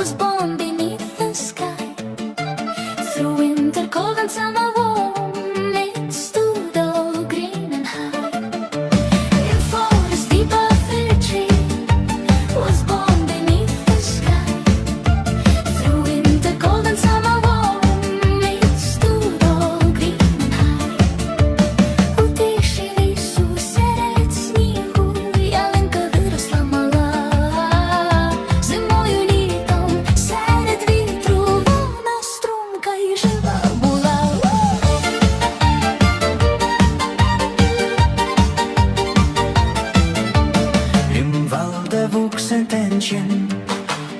was born. de Wuchsentenchen,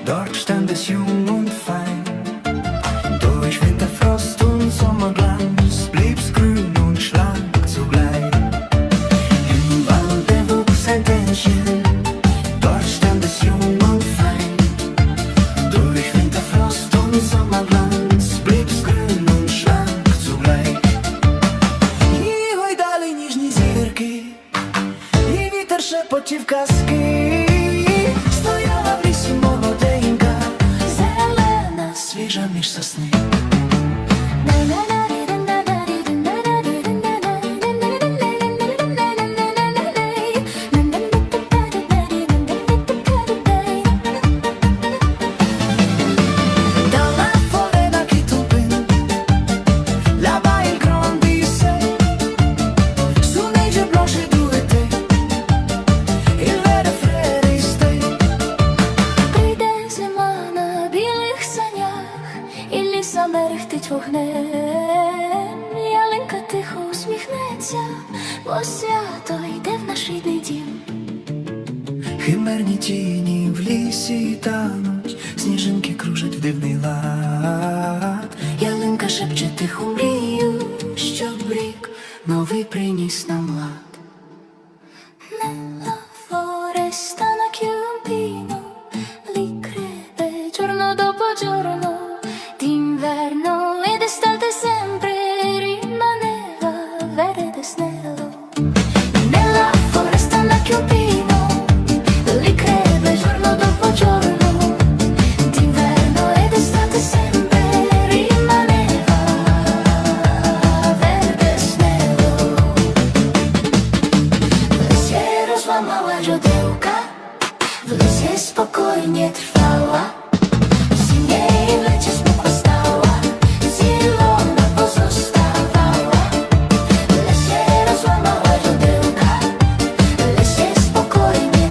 dort stand es jung und fein. Durch Winterfrost und Sommerglanz blieb's grün und schlank zugleich. Im Walde wuchs ein Tänchen, dort stand jung und fein. Durch Winterfrost und Sommerglanz blieb's grün und schlank zugleich. I oj dalej niż nizirki, i witer szepocił w kaski. Вогнем. Ялинка тихо усміхнеться, бо свято йде в наш рідний дім. Химерні тіні в лісі тануть, сніжинки кружать в дивний лад. Ялинка шепче тиху мрію, щоб рік новий приніс нам лад. Nella mała żodełka W lesie spokojnie trwała